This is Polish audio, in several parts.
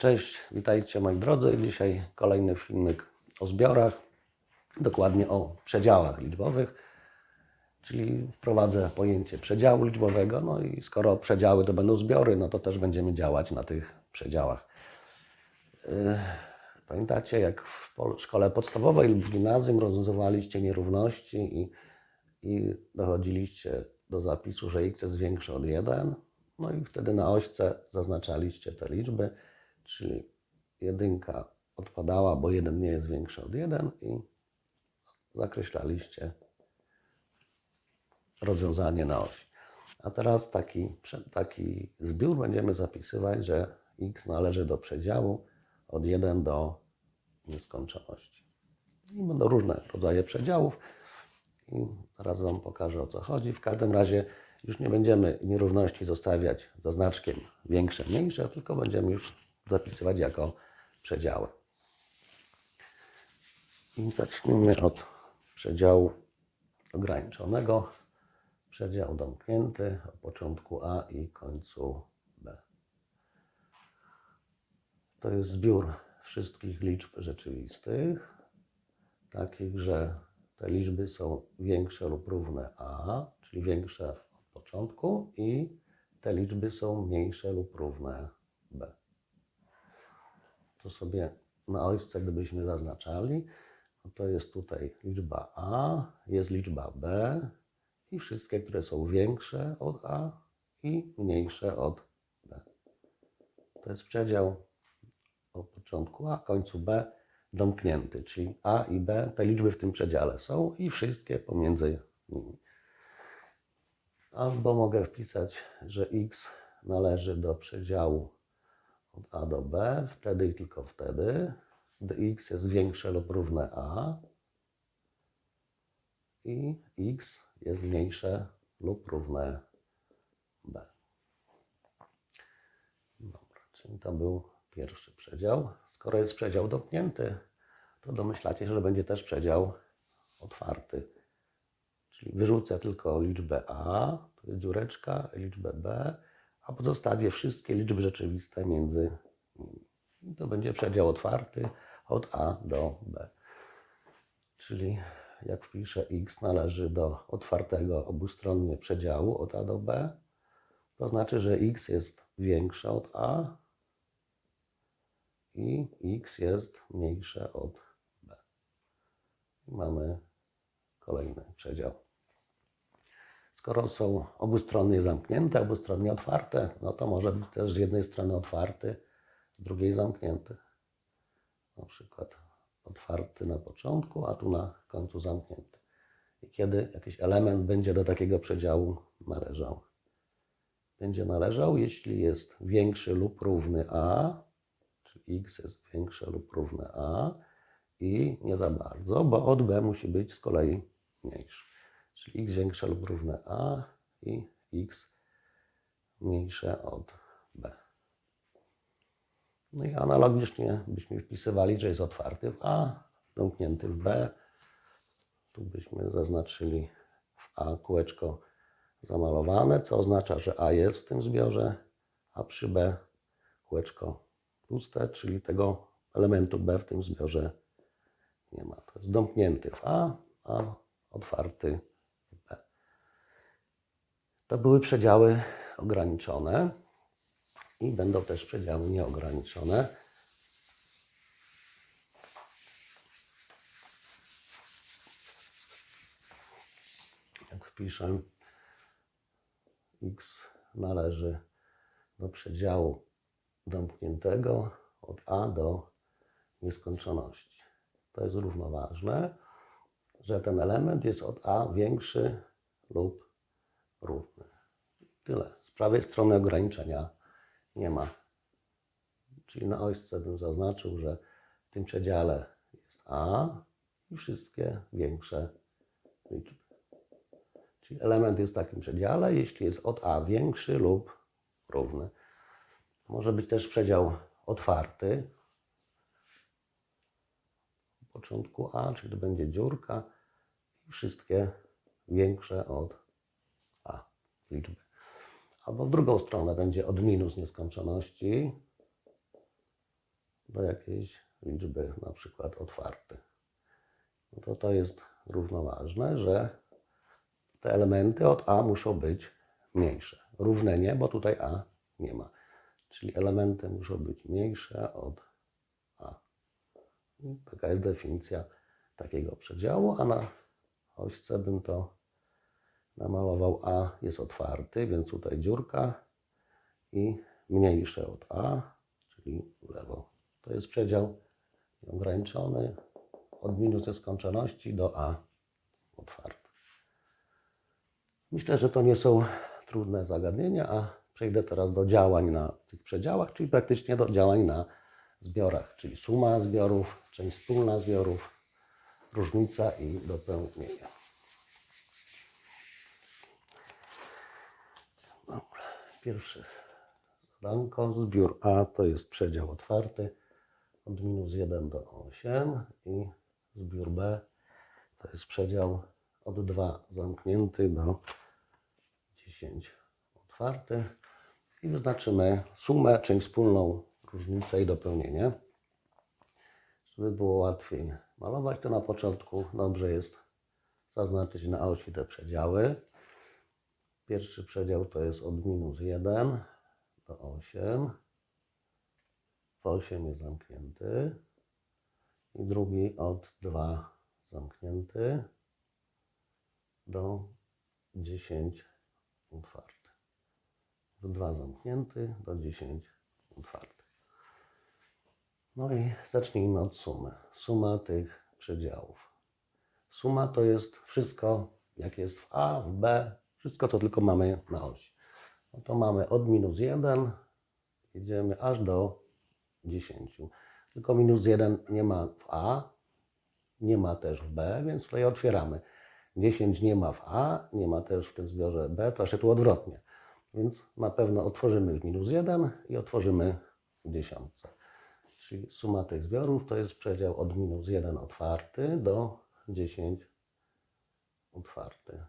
Cześć, witajcie moi drodzy. Dzisiaj kolejny filmik o zbiorach, dokładnie o przedziałach liczbowych, czyli wprowadzę pojęcie przedziału liczbowego. No i skoro przedziały to będą zbiory, no to też będziemy działać na tych przedziałach. Yy, Pamiętacie, jak w szkole podstawowej lub gimnazjum rozwiązywaliście nierówności i, i dochodziliście do zapisu, że x jest większy od 1, no i wtedy na ośce zaznaczaliście te liczby, czyli jedynka odpadała, bo 1 nie jest większy od 1 i zakreślaliście rozwiązanie na osi. A teraz taki, taki zbiór będziemy zapisywać, że x należy do przedziału od 1 do nieskończoności. I będą różne rodzaje przedziałów i zaraz Wam pokażę o co chodzi. W każdym razie już nie będziemy nierówności zostawiać za znaczkiem większe, mniejsze, tylko będziemy już zapisywać jako przedziały. I zaczniemy od przedziału ograniczonego. Przedział domknięty o początku A i końcu B. To jest zbiór wszystkich liczb rzeczywistych, takich, że te liczby są większe lub równe A, czyli większe od początku, i te liczby są mniejsze lub równe B. To sobie na ojce, gdybyśmy zaznaczali, no to jest tutaj liczba A, jest liczba B i wszystkie, które są większe od A i mniejsze od B. To jest przedział o początku A, końcu B domknięty, czyli A i B, te liczby w tym przedziale są i wszystkie pomiędzy nimi. Albo mogę wpisać, że x należy do przedziału od A do B, wtedy i tylko wtedy, gdy x jest większe lub równe A i x jest mniejsze lub równe B. Dobra, czyli to był pierwszy przedział. Skoro jest przedział domknięty, to domyślacie się, że będzie też przedział otwarty. Czyli wyrzucę tylko liczbę A, tu jest dziureczka, liczbę B, a pozostawię wszystkie liczby rzeczywiste między to będzie przedział otwarty od A do B. Czyli jak wpiszę x należy do otwartego obustronnie przedziału od A do B, to znaczy, że x jest większe od A i x jest mniejsze od b. Mamy kolejny przedział. Skoro są obustronnie zamknięte, obustronnie otwarte, no to może być też z jednej strony otwarty, z drugiej zamknięty. Na przykład otwarty na początku, a tu na końcu zamknięty. I kiedy jakiś element będzie do takiego przedziału należał? Będzie należał, jeśli jest większy lub równy a, czyli x jest większe lub równe a i nie za bardzo, bo od b musi być z kolei mniejszy. Czyli x większe lub równe a i x mniejsze od b. No i analogicznie byśmy wpisywali, że jest otwarty w a, zamknięty w b. Tu byśmy zaznaczyli w a kółeczko zamalowane, co oznacza, że a jest w tym zbiorze, a przy b kółeczko puste, czyli tego elementu B w tym zbiorze nie ma. To jest domknięty w A, a otwarty. To były przedziały ograniczone i będą też przedziały nieograniczone. Jak wpiszę x należy do przedziału domkniętego od A do nieskończoności. To jest równoważne, że ten element jest od A większy lub równy. Tyle. Z prawej strony ograniczenia nie ma. Czyli na ośce bym zaznaczył, że w tym przedziale jest A i wszystkie większe liczby. Czyli element jest w takim przedziale, jeśli jest od A większy lub równy. Może być też przedział otwarty. W początku A, czyli to będzie dziurka i wszystkie większe od A liczby. Albo w drugą stronę będzie od minus nieskończoności. do jakiejś liczby na przykład otwarty. No to to jest równoważne, że te elementy od A muszą być mniejsze. Równe nie, bo tutaj A nie ma. Czyli elementy muszą być mniejsze od A. I taka jest definicja takiego przedziału, a na ośce bym to namalował A jest otwarty, więc tutaj dziurka i mniejsze od A, czyli w lewo. To jest przedział ograniczony od minus nieskończoności do A otwarty. Myślę, że to nie są trudne zagadnienia, a przejdę teraz do działań na tych przedziałach, czyli praktycznie do działań na zbiorach, czyli suma zbiorów, część wspólna zbiorów, różnica i dopełnienie. Dobra, pierwsze zadanko. Zbiór A to jest przedział otwarty od minus 1 do 8 i zbiór B to jest przedział od 2 zamknięty do 10 otwarty i wyznaczymy sumę, część wspólną, różnicę i dopełnienie. Żeby było łatwiej malować, to na początku dobrze jest zaznaczyć na osi te przedziały. Pierwszy przedział to jest od minus 1 do 8. W 8 jest zamknięty. I drugi od 2 zamknięty do 10 otwarty. Od 2 zamknięty do 10 otwarty. No i zacznijmy od sumy. Suma tych przedziałów. Suma to jest wszystko, jak jest w A, w B, wszystko, co tylko mamy na osi. No to mamy od minus 1, jedziemy aż do 10. Tylko minus 1 nie ma w A, nie ma też w B, więc tutaj otwieramy. 10 nie ma w A, nie ma też w tym zbiorze B, to jeszcze tu odwrotnie. Więc na pewno otworzymy w minus 1 i otworzymy w dziesiątce. Czyli suma tych zbiorów to jest przedział od minus 1 otwarty do 10 otwarty.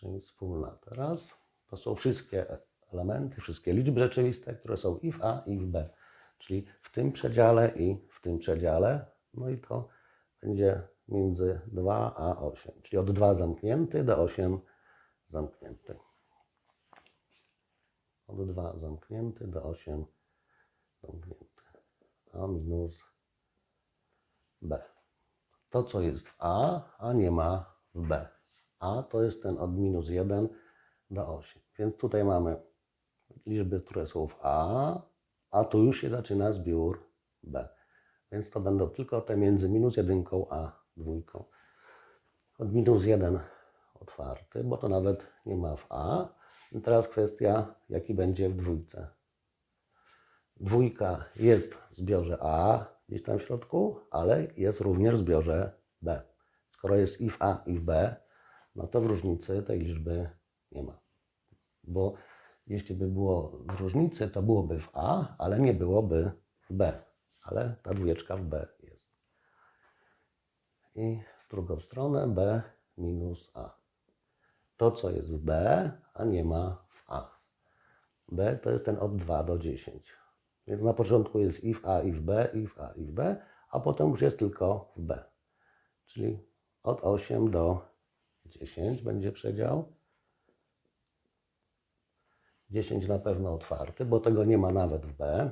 Czyli wspólna teraz. To są wszystkie elementy, wszystkie liczby rzeczywiste, które są i w A, i w B. Czyli w tym przedziale i w tym przedziale. No i to będzie między 2 a 8. Czyli od 2 zamknięty do 8 zamknięty. Od 2 zamknięty do 8 zamknięty. A minus B. To, co jest w A, a nie ma w B. A to jest ten od minus 1 do 8. Więc tutaj mamy liczby, które są w A, a tu już się zaczyna zbiór B. Więc to będą tylko te między minus 1 a 2. Od minus 1 otwarty, bo to nawet nie ma w A. I teraz kwestia, jaki będzie w dwójce. Dwójka jest w zbiorze A, gdzieś tam w środku, ale jest również w zbiorze B. Skoro jest i w A, i w B, no to w różnicy tej liczby nie ma. Bo jeśli by było w różnicy, to byłoby w A, ale nie byłoby w B. Ale ta dwójeczka w B jest. I w drugą stronę B minus A. To, co jest w B, a nie ma w A. B to jest ten od 2 do 10. Więc na początku jest i w A, i w B, i w A, i w B, a potem już jest tylko w B. Czyli od 8 do 10 będzie przedział. 10 na pewno otwarty, bo tego nie ma nawet w B,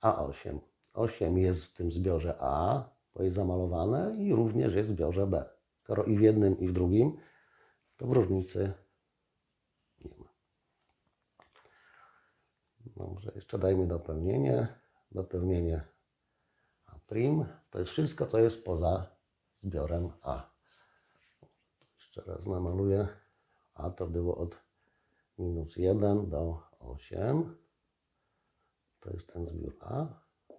a 8. 8 jest w tym zbiorze A, bo jest zamalowane i również jest w zbiorze B. Skoro i w jednym, i w drugim, to w różnicy nie ma. Dobrze, jeszcze dajmy dopełnienie. Dopełnienie A'. To jest wszystko, co jest poza zbiorem A. Jeszcze raz namaluję. A to było od minus 1 do 8. To jest ten zbiór A.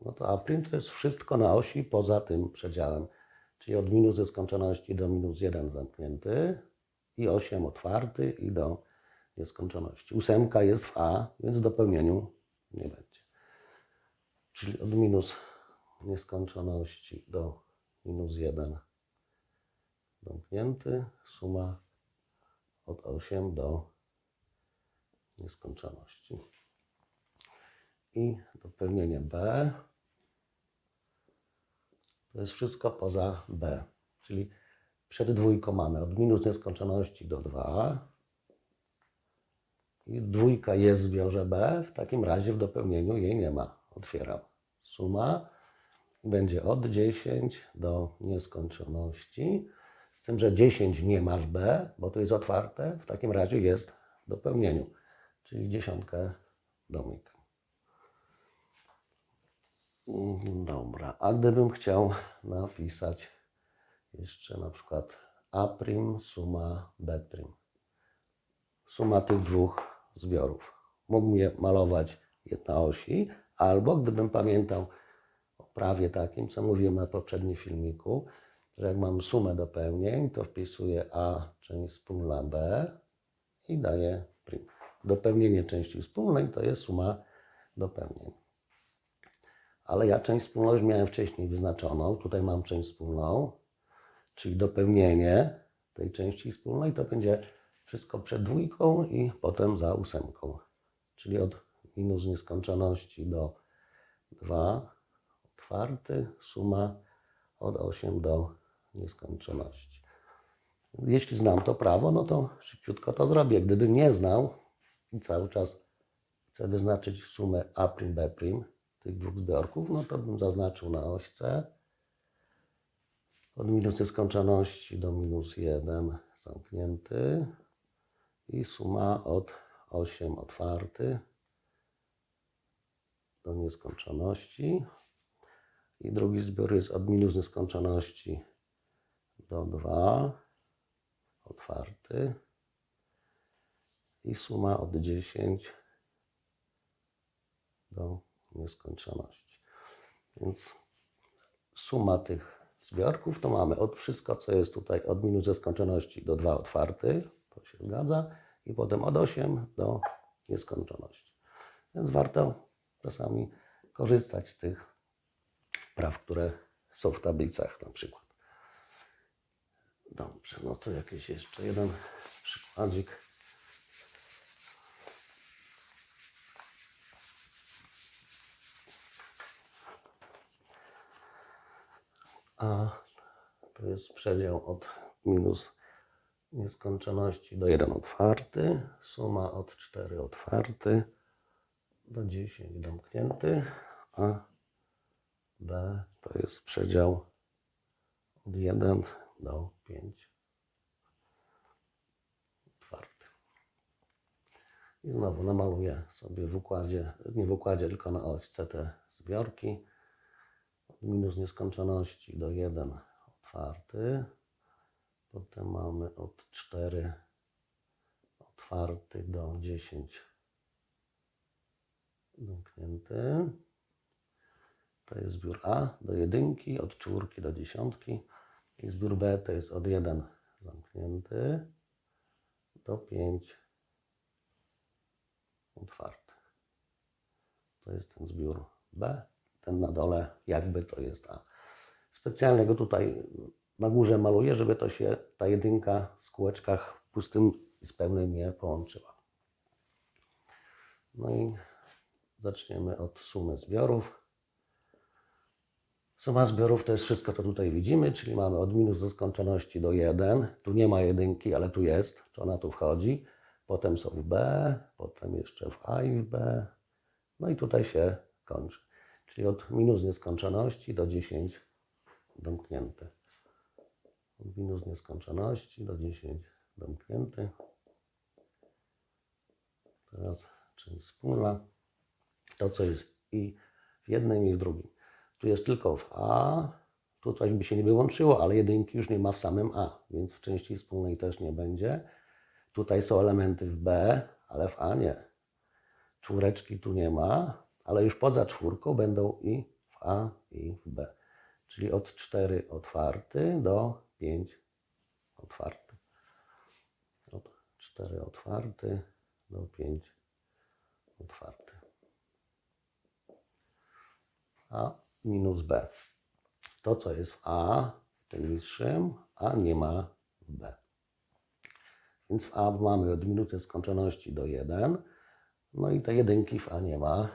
No to A' to jest wszystko na osi poza tym przedziałem. Czyli od minus ze skończoności do minus 1 zamknięty i 8 otwarty i do nieskończoności. Ósemka jest w A, więc w dopełnieniu nie będzie. Czyli od minus nieskończoności do minus 1 zamknięty, suma od 8 do nieskończoności. i dopełnienie B. To jest wszystko poza B. Czyli przed dwójką mamy od minus nieskończoności do 2. I dwójka jest w zbiorze B. W takim razie w dopełnieniu jej nie ma. Otwieram. Suma będzie od 10 do nieskończoności. Z tym, że 10 nie ma w B, bo to jest otwarte. W takim razie jest w dopełnieniu. Czyli dziesiątkę domykam. Mm, Dobra, a gdybym chciał napisać jeszcze na przykład A' suma B'. Suma tych dwóch zbiorów. Mógłbym je malować jedna osi, albo gdybym pamiętał o prawie takim, co mówiłem na poprzednim filmiku, że jak mam sumę dopełnień, to wpisuję A część wspólna B i daję prim. Dopełnienie części wspólnej to jest suma dopełnień. Ale ja część wspólną już miałem wcześniej wyznaczoną. Tutaj mam część wspólną, czyli dopełnienie tej części wspólnej to będzie wszystko przed dwójką i potem za ósemką. Czyli od minus nieskończoności do 2 otwarty, suma od 8 do nieskończoności. Jeśli znam to prawo, no to szybciutko to zrobię. Gdybym nie znał i cały czas chcę wyznaczyć sumę A', B' tych dwóch zbiorków, no to bym zaznaczył na ośce od minus nieskończoności do minus 1 zamknięty i suma od 8 otwarty do nieskończoności. I drugi zbiór jest od minus nieskończoności do 2 otwarty i suma od 10 do nieskończoności. Więc suma tych zbiorków to mamy od wszystko, co jest tutaj od minus nieskończoności do 2 otwarty, to się zgadza, i potem od 8 do nieskończoności. Więc warto czasami korzystać z tych praw, które są w tablicach na przykład. Dobrze, no to jakiś jeszcze jeden przykładzik. A to jest przedział od minus nieskończoności do 1 otwarty, suma od 4 otwarty do 10 domknięty, a B to jest przedział od 1 do 5 otwarty. I znowu namaluję sobie w układzie, nie w układzie, tylko na ośce te zbiorki od minus nieskończoności do 1 otwarty. Potem mamy od 4 otwarty do 10 zamknięty. To jest zbiór A do jedynki, od czwórki do dziesiątki. I zbiór B to jest od 1 zamknięty do 5 otwarty. To jest ten zbiór B. Ten na dole jakby to jest A. Specjalnie go tutaj na górze maluję, żeby to się ta jedynka w kółeczkach pustym i z pełnym nie połączyła. No i zaczniemy od sumy zbiorów. Suma zbiorów to jest wszystko, co tutaj widzimy, czyli mamy od minus do skończoności do 1. Tu nie ma jedynki, ale tu jest, czy ona tu wchodzi. Potem są w B, potem jeszcze w A i w B. No i tutaj się kończy. Czyli od minus nieskończoności do 10 domknięte. Od minus nieskończoności do 10 domknięty. Teraz część wspólna. To, co jest i w jednym, i w drugim. Tu jest tylko w A. Tu coś by się nie wyłączyło, ale jedynki już nie ma w samym A, więc w części wspólnej też nie będzie. Tutaj są elementy w B, ale w A nie. Czwóreczki tu nie ma, ale już poza czwórką będą i w A, i w B. Czyli od 4 otwarty do 5 otwarty. Od 4 otwarty do 5 otwarty. A minus B. To, co jest w A, w tym niższym, A nie ma w B. Więc w A mamy od minuty skończoności do 1. No i te jedynki w A nie ma.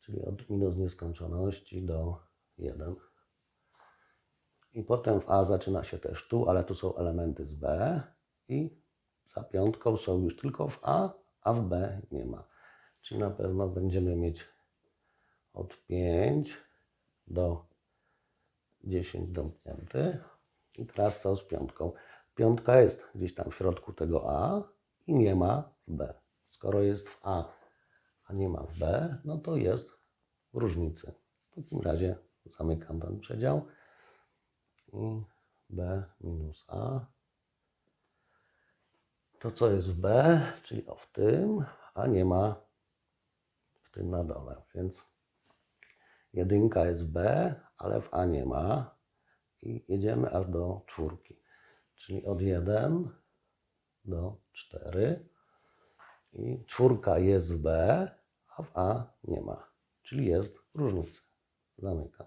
czyli od minus nieskończoności do 1. I potem w A zaczyna się też tu, ale tu są elementy z B i za piątką są już tylko w A, a w B nie ma. Czyli na pewno będziemy mieć od 5 do 10 domknięty. I teraz co z piątką? Piątka jest gdzieś tam w środku tego A i nie ma w B. Skoro jest w A, a nie ma w B, no to jest w różnicy. W takim razie zamykam ten przedział i B minus A. To co jest w B, czyli o w tym, a nie ma w tym na dole, więc jedynka jest B, ale w A nie ma i jedziemy aż do czwórki, czyli od 1 do 4 i czwórka jest w B, a w A nie ma, czyli jest różnica. Zamykam.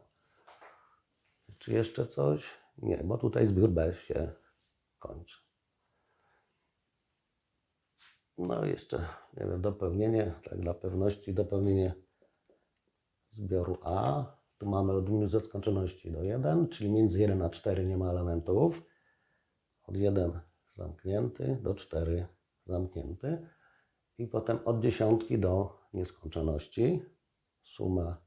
Czy jeszcze coś? Nie, bo tutaj zbiór B się kończy. No jeszcze, nie wiem, dopełnienie, tak dla pewności, dopełnienie zbioru A. Tu mamy od minus skończoności do 1, czyli między 1 a 4 nie ma elementów. Od 1 zamknięty do 4 zamknięty. I potem od dziesiątki do nieskończoności. Suma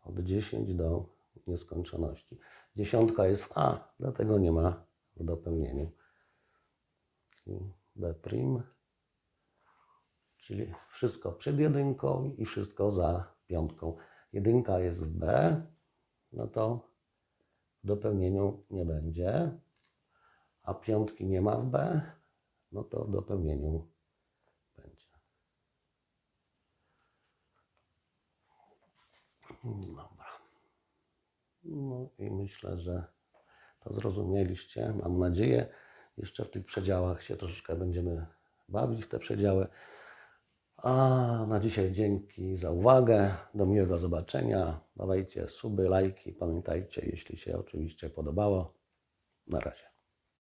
od 10 do nieskończoności. Dziesiątka jest w A, dlatego nie ma w dopełnieniu. B czyli wszystko przed jedynką i wszystko za piątką. Jedynka jest w B, no to w dopełnieniu nie będzie, a piątki nie ma w B, no to w dopełnieniu będzie. Dobra. No i myślę, że to zrozumieliście. Mam nadzieję. Jeszcze w tych przedziałach się troszeczkę będziemy bawić w te przedziały. A na dzisiaj dzięki za uwagę. Do miłego zobaczenia. Dawajcie suby, lajki. Pamiętajcie, jeśli się oczywiście podobało. Na razie.